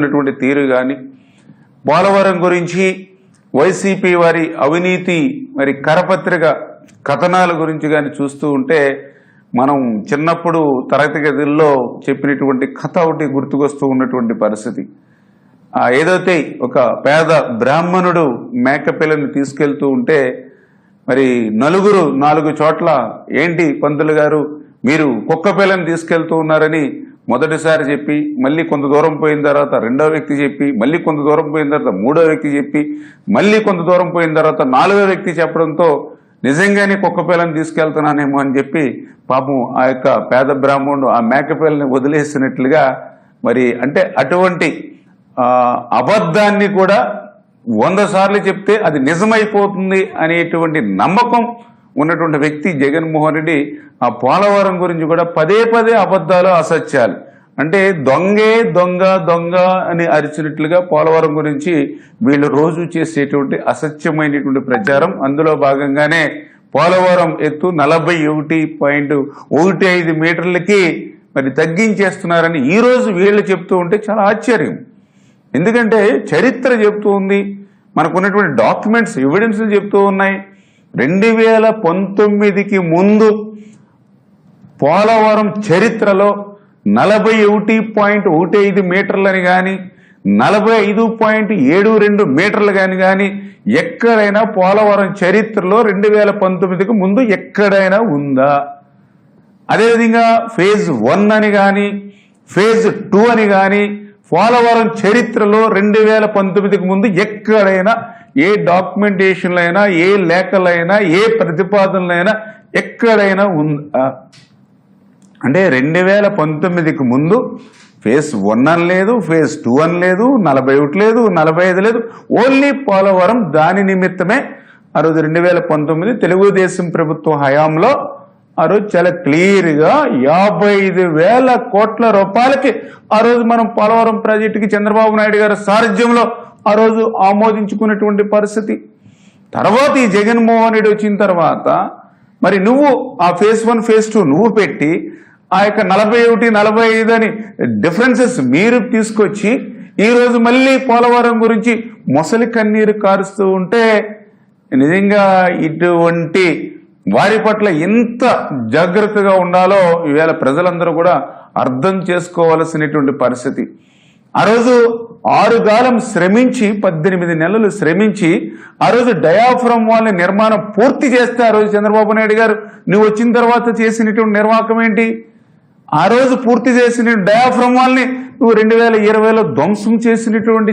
ఉన్నటువంటి తీరు కానీ పోలవరం గురించి వైసీపీ వారి అవినీతి మరి కరపత్రిక కథనాల గురించి కానీ చూస్తూ ఉంటే మనం చిన్నప్పుడు తరగతి గదుల్లో చెప్పినటువంటి కథ ఒకటి గుర్తుకొస్తూ ఉన్నటువంటి పరిస్థితి. ఆ ఏదైతే ఒక పేద బ్రాహ్మణుడు మేకపిల్లని తీసుకెళ్తూ ఉంటే మరి నలుగురు నాలుగు చోట్ల ఏంటి పంతులు గారు మీరు కుక్క పిల్లని తీసుకెళ్తూ ఉన్నారని మొదటిసారి చెప్పి మళ్ళీ కొంత దూరం పోయిన తర్వాత రెండో వ్యక్తి చెప్పి మళ్ళీ కొంత దూరం పోయిన తర్వాత మూడో వ్యక్తి చెప్పి మళ్ళీ కొంత దూరం పోయిన తర్వాత నాలుగో వ్యక్తి చెప్పడంతో నిజంగానే కుక్క పిల్లని తీసుకెళ్తున్నానేమో అని చెప్పి పాపం ఆ యొక్క పేద బ్రాహ్మణుడు ఆ మేక పిల్లని వదిలేసినట్లుగా మరి అంటే అటువంటి అబద్ధాన్ని కూడా వంద సార్లు చెప్తే అది నిజమైపోతుంది అనేటువంటి నమ్మకం ఉన్నటువంటి వ్యక్తి జగన్మోహన్ రెడ్డి ఆ పోలవరం గురించి కూడా పదే పదే అబద్ధాలు అసత్యాలు. అంటే దొంగే దొంగ దొంగ అని అరిచినట్లుగా పోలవరం గురించి వీళ్ళు రోజు చేసేటువంటి అసత్యమైనటువంటి ప్రచారం. అందులో భాగంగానే పోలవరం ఎత్తు నలభై ఒకటి పాయింట్ ఒకటి ఐదు మీటర్లకి మరి తగ్గించేస్తున్నారని ఈరోజు వీళ్ళు చెప్తూ ఉంటే చాలా ఆశ్చర్యం. ఎందుకంటే చరిత్ర చెప్తూ ఉంది. మనకున్నటువంటి డాక్యుమెంట్స్ ఎవిడెన్స్లు చెప్తూ ఉన్నాయి. రెండు వేల పంతొమ్మిదికి ముందు పోలవరం చరిత్రలో నలభై ఒకటి పాయింట్ ఒకటి ఐదు మీటర్లని కానీ నలభై ఐదు పాయింట్ ఏడు రెండు మీటర్లు కానీ కానీ ఎక్కడైనా పోలవరం చరిత్రలో రెండు వేల పంతొమ్మిదికి ముందు ఎక్కడైనా ఉందా? అదేవిధంగా ఫేజ్ వన్ అని కానీ ఫేజ్ టూ అని కానీ పోలవరం చరిత్రలో రెండు వేల పంతొమ్మిదికి ముందు ఎక్కడైనా ఏ డాక్యుమెంటేషన్లైనా ఏ లేఖలైనా ఏ ప్రతిపాదనలైనా ఎక్కడైనా ఉందా అంటే రెండు వేల పంతొమ్మిదికి ముందు ఫేజ్ వన్ అని లేదు ఫేజ్ టూ అని లేదు నలభై ఒకటి లేదు నలభై ఐదు లేదు. ఓన్లీ పోలవరం దాని నిమిత్తమే ఆ రోజు రెండు వేల పంతొమ్మిది తెలుగుదేశం ప్రభుత్వ హయాంలో ఆ రోజు చాలా క్లియర్గా యాభై ఐదు వేల కోట్ల రూపాయలకి ఆ రోజు మనం పోలవరం ప్రాజెక్టుకి చంద్రబాబు నాయుడు గారి సారథ్యంలో ఆ రోజు ఆమోదించుకున్నటువంటి పరిస్థితి. తర్వాత ఈ జగన్మోహన్ రెడ్డి వచ్చిన తర్వాత మరి నువ్వు ఆ ఫేజ్ వన్ ఫేజ్ టూ నువ్వు పెట్టి ఆ యొక్క నలభై ఒకటి నలభై ఐదు అని డిఫరెన్సెస్ మీరు తీసుకొచ్చి ఈరోజు మళ్ళీ పోలవరం గురించి మొసలి కన్నీరు కారుస్తూ ఉంటే నిజంగా ఇటువంటి వారి పట్ల ఎంత జాగ్రత్తగా ఉండాలో ఈవేళ ప్రజలందరూ కూడా అర్థం చేసుకోవలసినటువంటి పరిస్థితి. ఆ రోజు ఆరు కాలం శ్రమించి పద్దెనిమిది నెలలు శ్రమించి ఆ రోజు డయాఫ్రమ్ వాళ్ళ నిర్మాణం పూర్తి చేస్తే ఆ రోజు చంద్రబాబు నాయుడు గారు నువ్వు వచ్చిన తర్వాత చేసినటువంటి నిర్వాహకం ఏంటి? ఆ రోజు పూర్తి చేసిన డయాఫ్రమ్ వాళ్ళని నువ్వు రెండు వేల ఇరవైలో ధ్వంసం చేసినటువంటి